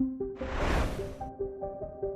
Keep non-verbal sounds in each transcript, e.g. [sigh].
Thank you.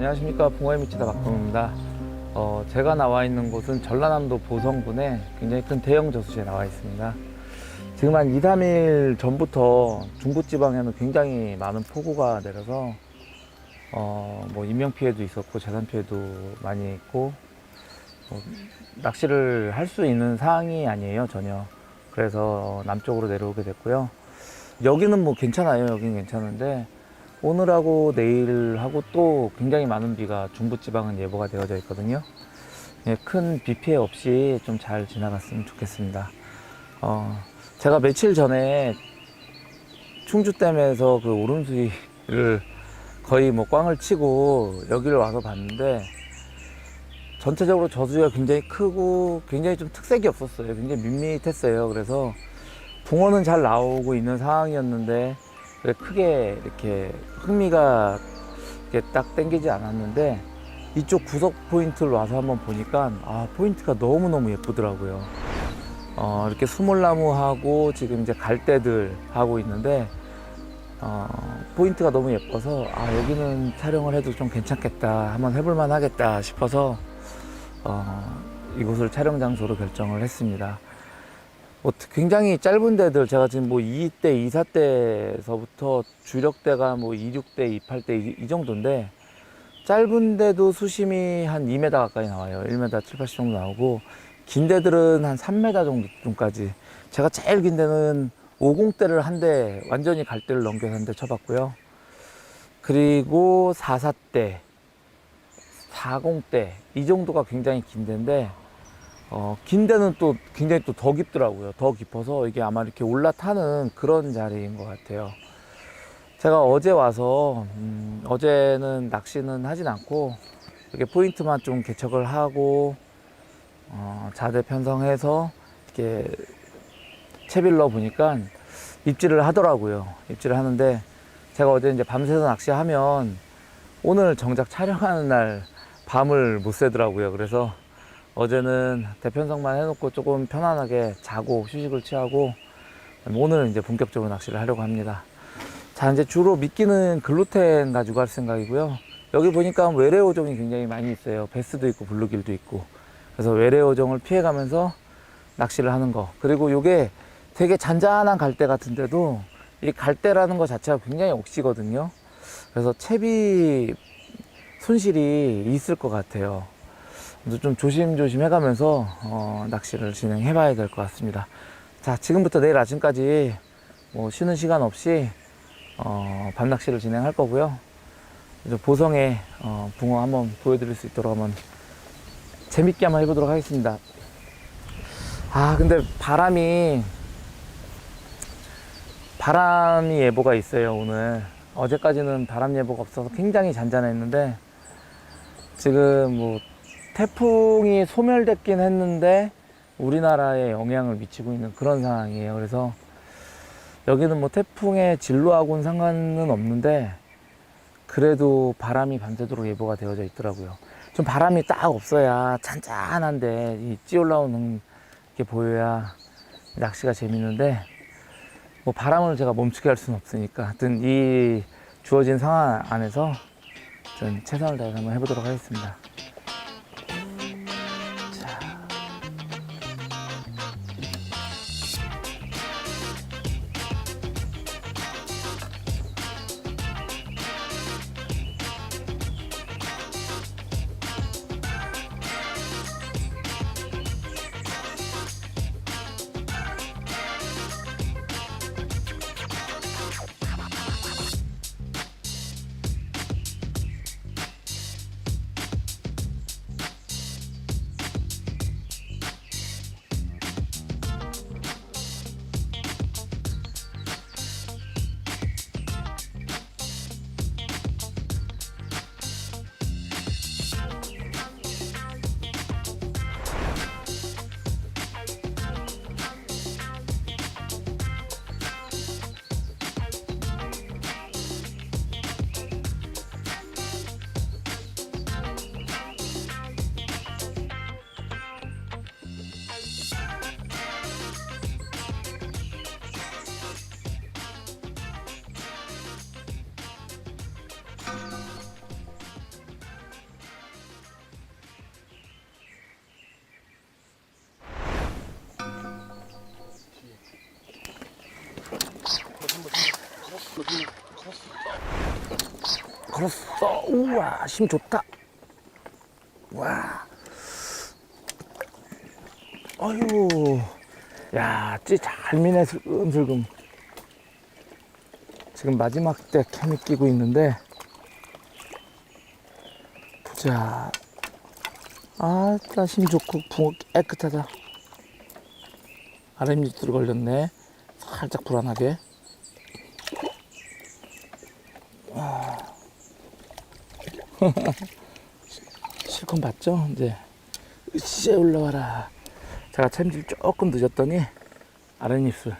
안녕하십니까 붕어의 미치다 박동입니다. 어, 제가 나와 있는 곳은 전라남도 보성군에 굉장히 큰 대형 저수지에 나와 있습니다. 지금 한 2, 3일 전부터 중부지방에는 굉장히 많은 폭우가 내려서 어, 뭐 인명 피해도 있었고 재산 피해도 많이 있고 어, 낚시를 할 수 있는 상황이 아니에요 전혀. 그래서 남쪽으로 내려오게 됐고요. 여기는 뭐 괜찮아요. 여기는 괜찮은데 오늘하고 내일하고 또 굉장히 많은 비가 중부지방은 예보가 되어져 있거든요. 예, 큰 비 피해 없이 좀 잘 지나갔으면 좋겠습니다. 어, 제가 며칠 전에 충주댐에서 그 오름수위를 거의 뭐 꽝을 치고 여기를 와서 봤는데 전체적으로 저수지가 굉장히 크고 굉장히 좀 특색이 없었어요. 굉장히 밋밋했어요. 그래서 붕어는 잘 나오고 있는 상황이었는데 왜 크게 이렇게 흥미가 이렇게 딱 땡기지 않았는데 이쪽 구석 포인트를 와서 한번 보니까 아 포인트가 너무 너무 예쁘더라고요. 어, 이렇게 수몰나무하고 지금 이제 갈대들 하고 있는데 어, 포인트가 너무 예뻐서 아 여기는 촬영을 해도 좀 괜찮겠다 한번 해볼만 하겠다 싶어서 어, 이곳을 촬영 장소로 결정을 했습니다. 뭐 굉장히 짧은 데들 제가 지금 뭐 2대, 2사대에서부터 주력대가 뭐 26대, 28대 이, 이 정도인데 짧은 데도 수심이 한 2m 가까이 나와요. 1m 7, 80 정도 나오고 긴 데들은 한 3m 정도 정도까지 제가 제일 긴 데는 50대를 한 대 완전히 갈대를 넘겨서 한 대 쳐봤고요. 그리고 44대, 40대 이 정도가 굉장히 긴 데인데 어, 긴 데는 또 굉장히 또 더 깊더라고요. 더 깊어서 이게 아마 이렇게 올라타는 그런 자리인 것 같아요. 제가 어제 와서, 음, 어제는 낚시는 하진 않고, 이렇게 포인트만 좀 개척을 하고, 어, 자대 편성해서, 이렇게 채빌 넣어 보니까 입질을 하더라고요. 입질을 하는데, 제가 어제 이제 밤새서 낚시하면, 오늘 정작 촬영하는 날 밤을 못 새더라고요. 그래서 어제는 대편성만 해놓고 조금 편안하게 자고 휴식을 취하고 오늘은 이제 본격적으로 낚시를 하려고 합니다. 자, 이제 주로 미끼는 글루텐 가지고 할 생각이고요. 여기 보니까 외래어종이 굉장히 많이 있어요. 베스도 있고 블루길도 있고. 그래서 외래어종을 피해가면서 낚시를 하는 거. 그리고 이게 되게 잔잔한 갈대 같은데도 이 갈대라는 것 자체가 굉장히 억시거든요. 그래서 채비 손실이 있을 것 같아요. 좀 조심조심 해가면서 어, 낚시를 진행해 봐야 될 것 같습니다. 자, 지금부터 내일 아침까지 뭐 쉬는 시간 없이 어, 밤 낚시를 진행할 거고요. 이제 보성에 어, 붕어 한번 보여드릴 수 있도록 한번 재밌게 한번 해보도록 하겠습니다. 아, 근데 바람이 바람이 예보가 있어요, 오늘. 어제까지는 바람 예보가 없어서 굉장히 잔잔했는데 지금 뭐 태풍이 소멸됐긴 했는데 우리나라에 영향을 미치고 있는 그런 상황이에요. 그래서 여기는 뭐 태풍의 진로하고는 상관은 없는데 그래도 바람이 밤새도록 예보가 되어져 있더라고요. 좀 바람이 딱 없어야 잔잔한데 이 찌 올라오는 게 보여야 낚시가 재밌는데 뭐 바람을 제가 멈추게 할 수는 없으니까 하여튼 이 주어진 상황 안에서 전 최선을 다해서 한번 해보도록 하겠습니다. 걸었어. 우와, 힘 좋다. 와. 아유. 야, 찌잘 미네, 슬금슬금. 지금 마지막 때 캠이 끼고 있는데. 보자. 아, 힘 좋고, 붕어 깨끗하다. 아랫입술이 걸렸네. 살짝 불안하게. [laughs] 실컷 봤죠? 이제 으쌰 올라와라. 제가 챔질 조금 늦었더니 아랫입술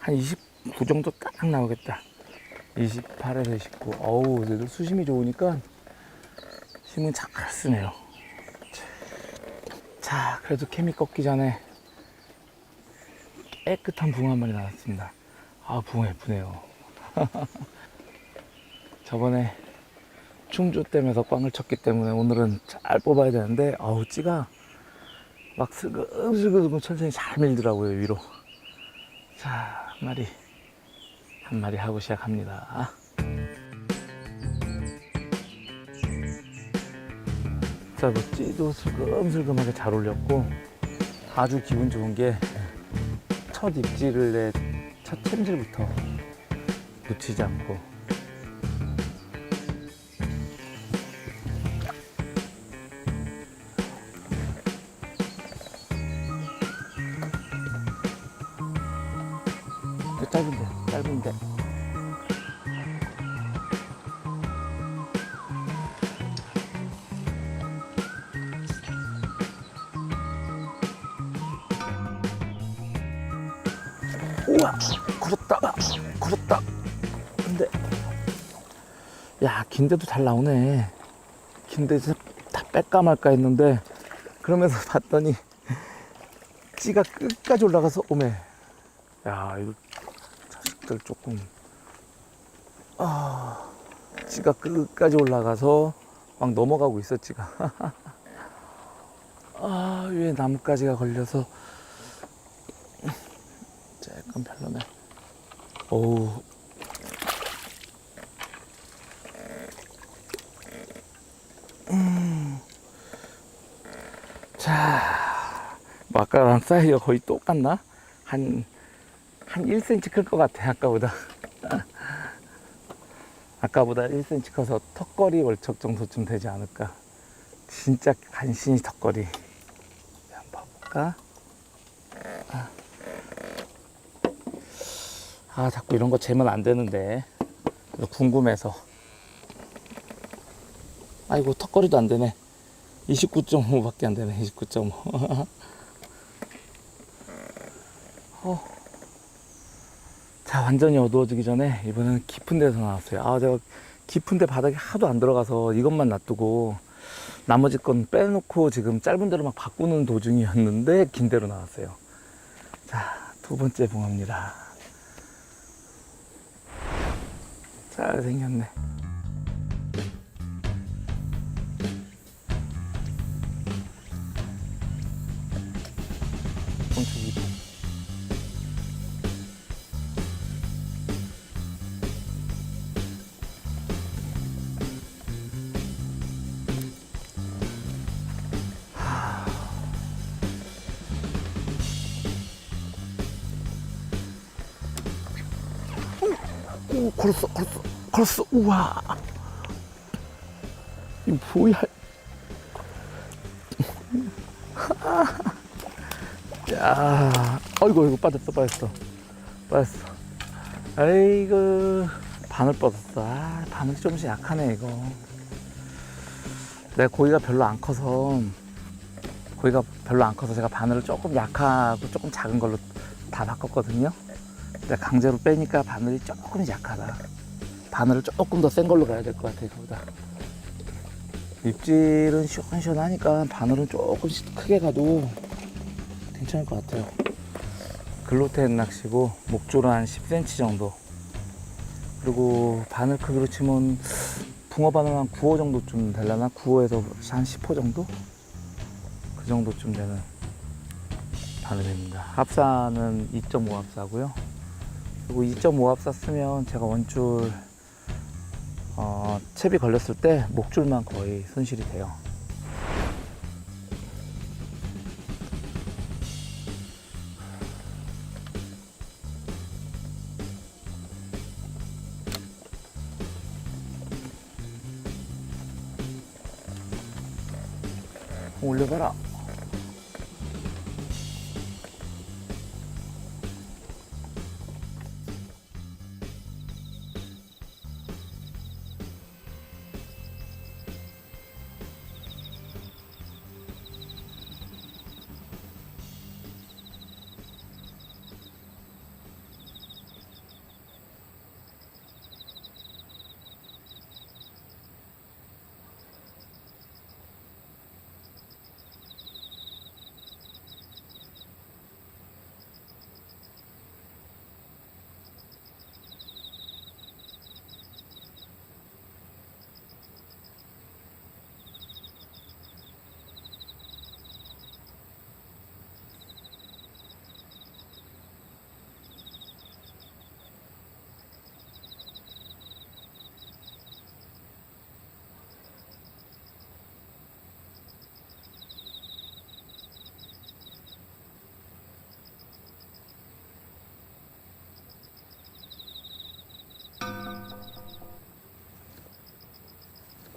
한 29 정도 딱 나오겠다. 28에서 29. 어우, 그래도 수심이 좋으니까 힘은 잘 쓰네요. 자, 그래도 케미 꺾기 전에 깨끗한 붕어 한 마리 나왔습니다. 아, 붕어 예쁘네요. [laughs] 저번에 충주 댐에서 꽝을 쳤기 때문에 오늘은 잘 뽑아야 되는데 아우 찌가 막 슬금슬금 천천히 잘 밀더라고요 위로 자 한 마리 한 마리 하고 시작합니다 자 뭐 찌도 슬금슬금하게 잘 올렸고 아주 기분 좋은 게 첫 입질을 내 첫 챔질부터 놓치지 않고 근데, 야, 긴데도 잘 나오네. 긴데 다 뺄까 말까 했는데, 그러면서 [laughs] 봤더니, 찌가 끝까지 올라가서, 오메. 야, 이거 자식들 조금. 아 지가 끝까지 올라가서 막 넘어가고 있어 지가. [laughs] 아 위에 나뭇가지가 걸려서. 조금 별로네. 어우 음. 자, 뭐 아까랑 사이즈가 거의 똑같나? 한, 한 1cm 클 것 같아, 아까보다. [laughs] 아까보다 1cm 커서 턱걸이 월척 정도쯤 되지 않을까. 진짜 간신히 턱걸이. 한번 봐볼까? 아. 아, 자꾸 이런 거 재면 안 되는데. 궁금해서. 아이고, 턱걸이도 안 되네. 29.5 밖에 안 되네, 29.5. [laughs] 어. 자, 완전히 어두워지기 전에 이번에는 깊은 데서 나왔어요. 아, 제가 깊은 데 바닥에 하도 안 들어가서 이것만 놔두고 나머지 건 빼놓고 지금 짧은 대로 막 바꾸는 도중이었는데 긴 대로 나왔어요. 자, 두 번째 붕어입니다. 잘 생겼네. 엄청 이뻐. 오, 걸었어, 걸었어, 걸 었어. 우와. 이거 빠졌어, 빠졌어. 빠졌어. 아이고, 바늘 뻗었어. 아, 바늘이 조금씩 약하네, 이거. 내가 고기가 별로 안 커서, 고기가 별로 안 커서 제가 바늘을 조금 약하고 조금 작은 걸로 다 바꿨거든요. 근데 강제로 빼니까 바늘이 조금 약하다. 바늘을 조금 더 센 걸로 가야 될 것 같아, 이거보다. 입질은 시원시원하니까 바늘은 조금씩 크게 가도 괜찮을 것 같아요. 글로텐 낚시고 목줄은 한 10cm 정도. 그리고 바늘 크기로 치면 붕어 바늘 한 9호 정도쯤 되려나? 9호에서 한 10호 정도? 그 정도쯤 되는 바늘입니다. 합사는 2.5 합사고요. 그리고 2.5 합사 쓰면 제가 원줄 어, 챕이 걸렸을 때 목줄만 거의 손실이 돼요. 올려봐라.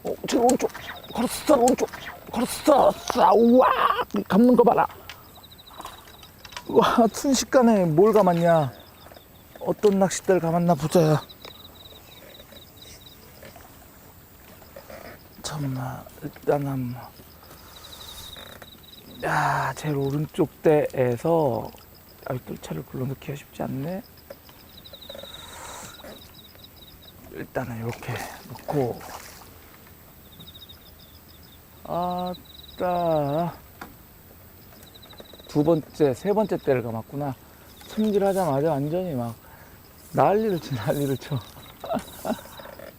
어, 저 오른쪽. 걸었어 오른쪽. 걸었어. 싸 우와. 감는 거 봐라. 와 순식간에 뭘 감았냐? 어떤 낚싯대를 감았나 보자. 참나 일단은 야 제일 오른쪽 대에서 아, 뜰채를 굴러넣기가 쉽지 않네. 일단은 이렇게 놓고 아따. 두 번째 세 번째 때를 감았구나. 찜질하자마자 완전히 막 난리를 쳐 난리를 쳐.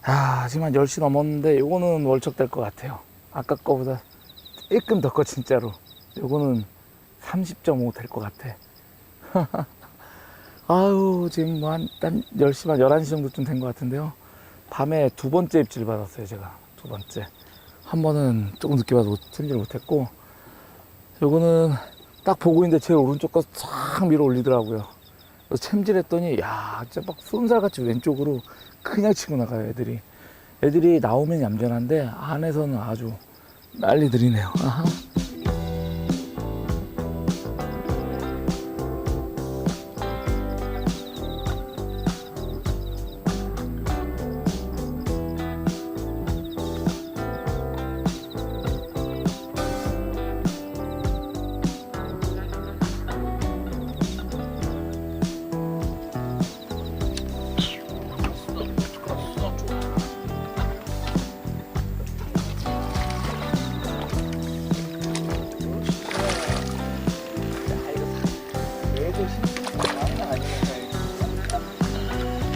아, 한 10시 넘었는데 요거는 월척 될 것 같아요. 아까 거보다 조금 더커 진짜로. 요거는 30.5 될 것 같아. [laughs] 아유 지금 뭐한 10시 반 11시 정도쯤 된 것 같은데요. 밤에 두 번째 입질 받았어요 제가. 두 번째 한 번은 조금 늦게 봐서 챔질 못했고 요거는 딱 보고 있는데 제 오른쪽 거싹 밀어 올리더라고요. 챔질했더니 야 진짜 막 쏜살같이 왼쪽으로 그냥 치고 나가요 애들이. 애들이 나오면 얌전한데 안에서는 아주 난리 들이네요 [laughs]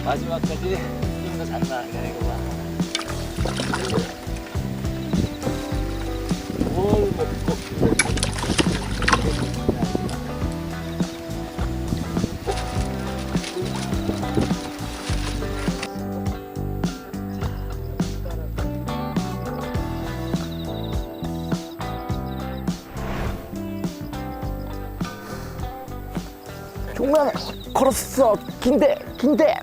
마지막까지 힘도 장난 아니야 이거 봐. 뭘 먹고 종면 걸었어. 긴데 긴데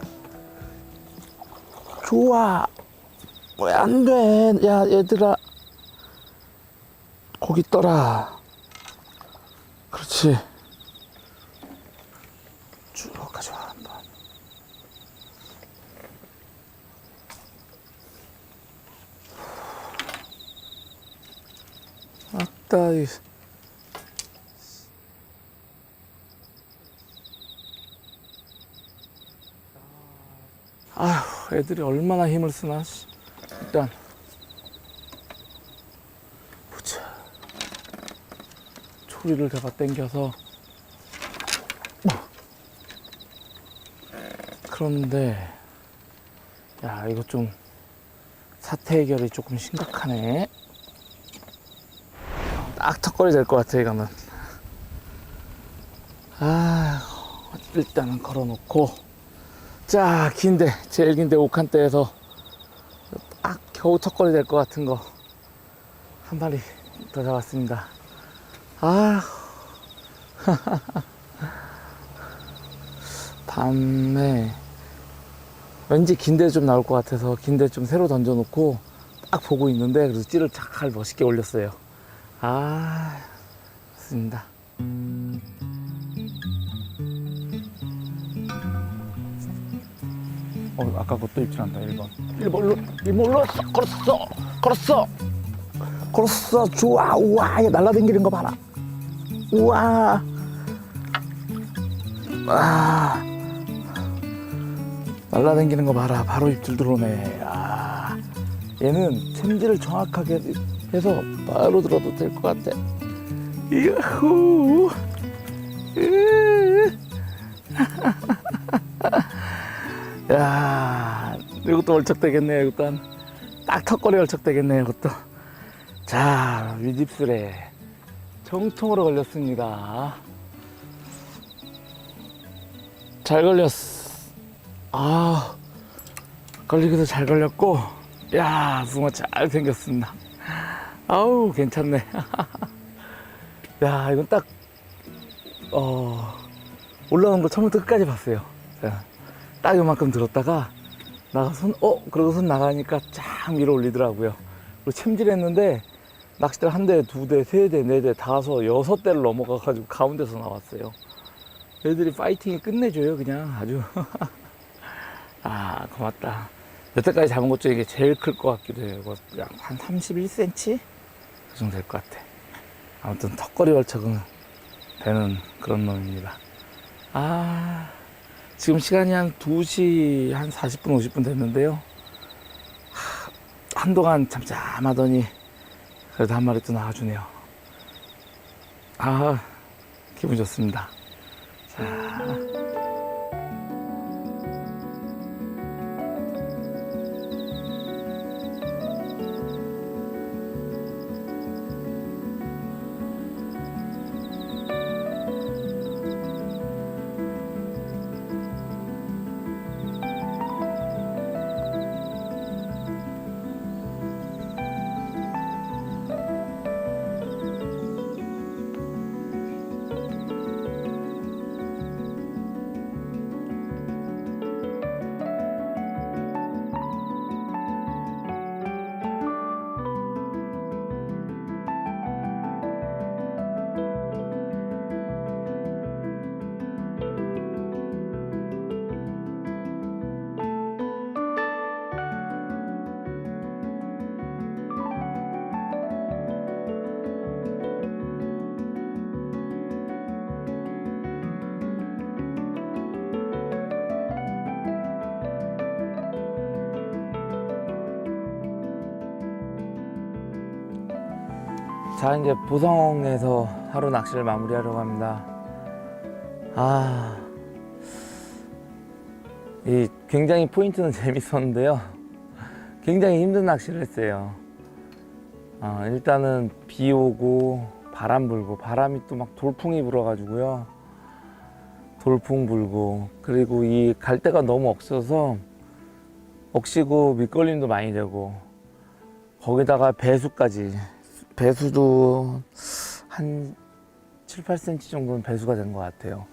좋아. 왜 안 돼? 야 얘들아. 거기 떠라. 그렇지. 쭉 가져와 한번. 아따 이 아휴, 애들이 얼마나 힘을 쓰나. 씨. 일단 보자. 초리를 잡아 당겨서. 어. 그런데 야 이거 좀 사태 해결이 조금 심각하네. 딱 턱걸이 될 것 같아 이거는. 아 일단은 걸어놓고. 자, 긴데, 제일 긴데 옥한대에서 딱 겨우 턱걸이 될 것 같은 거 한 마리 더 잡았습니다. 아, [laughs] 밤에 왠지 긴데 좀 나올 것 같아서 긴데 좀 새로 던져놓고 딱 보고 있는데 그래서 찌를 잘 멋있게 올렸어요. 아, 좋습니다. 어, 아까 그것도 입질한다, 1번. 1번로, 1번로 걸었어! 걸었어! 걸었어! 좋아! 우와! 얘 날라다니는 거 봐라! 우와! 아! 날라다니는 거 봐라. 바로 입질 들어오네. 아! 얘는 챔질을 정확하게 해서 바로 들어도 될 것 같아. 야호! 으. 야, 이것도 얼척되겠네, 이것도 한, 딱 턱걸이 얼척되겠네, 이것도. 자, 위집술에 정통으로 걸렸습니다. 잘 걸렸어. 아, 걸리기도 잘 걸렸고, 야, 붕어 잘 생겼습니다. 아우, 괜찮네. [laughs] 야, 이건 딱, 어, 올라오는 거 처음부터 끝까지 봤어요. 자. 딱 요만큼 들었다가 나가 손, 어? 그러고 손 나가니까 쫙 밀어 올리더라고요. 그리고 챔질했는데 낚싯대 한 대, 두 대, 세 대, 네 대, 다섯, 여섯 대를 넘어가가지고 가운데서 나왔어요. 애들이 파이팅이 끝내줘요, 그냥 아주. [laughs] 아, 고맙다. 여태까지 잡은 것 중에 이게 제일 클 것 같기도 해요. 이거 약한 31cm? 그 정도 될 것 같아. 아무튼 턱걸이 월척은 되는 그런 놈입니다. 아. 지금 시간이 한 2시 한 40분, 50분 됐는데요. 하, 한동안 잠잠하더니 그래도 한 마리 또 나와주네요. 아, 기분 좋습니다. 자. 자 이제 보성에서 하루 낚시를 마무리하려고 합니다. 아 이 굉장히 포인트는 [laughs] 재밌었는데요. 굉장히 힘든 낚시를 했어요. 어, 일단은 비 오고 바람 불고 바람이 또 막 돌풍이 불어가지고요. 돌풍 불고 그리고 이 갈대가 너무 없어서 억시고 밑걸림도 많이 되고 거기다가 배수까지 배수도 한 7, 8cm 정도는 배수가 된 것 같아요.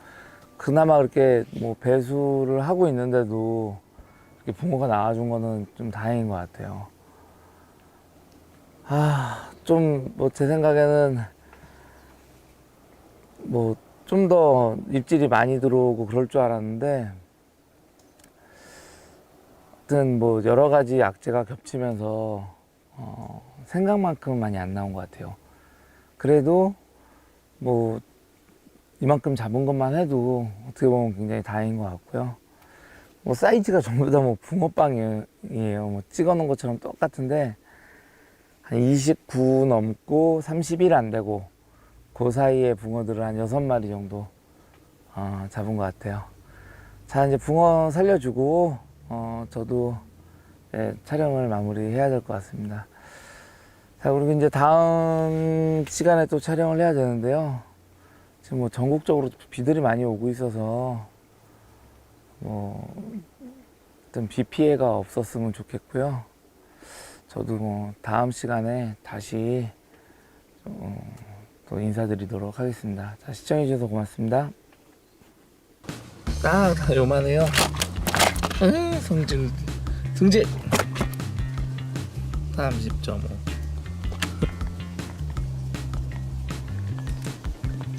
그나마 그렇게 뭐 배수를 하고 있는데도 이렇게 붕어가 나와준 거는 좀 다행인 것 같아요. 아, 좀 뭐 제 생각에는 뭐 좀 더 입질이 많이 들어오고 그럴 줄 알았는데 하여튼 뭐 여러 가지 악재가 겹치면서 어, 생각만큼 많이 안 나온 것 같아요. 그래도 뭐 이만큼 잡은 것만 해도 어떻게 보면 굉장히 다행인 것 같고요. 뭐 사이즈가 전부 다 뭐 붕어빵이에요. 뭐 찍어놓은 것처럼 똑같은데 한 29 넘고 31안 되고 그 사이에 붕어들을 한 6마리 정도 어, 잡은 것 같아요. 자 이제 붕어 살려주고 어, 저도 예, 촬영을 마무리해야 될 것 같습니다. 자 그리고 이제 다음 시간에 또 촬영을 해야 되는데요. 지금 뭐 전국적으로 비들이 많이 오고 있어서 뭐 어떤 비 피해가 없었으면 좋겠고요. 저도 뭐 다음 시간에 다시 좀, 또 인사드리도록 하겠습니다. 자 시청해 주셔서 고맙습니다. 딱다 요만해요. 응, 성질 성질 30.5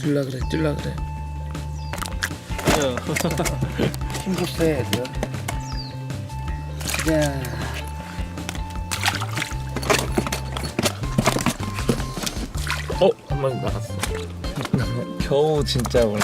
줄라 그래 줄라 그래. 힘도 써야 돼요 자 어? 한 마리 나갔어. [laughs] 겨우 진짜 오늘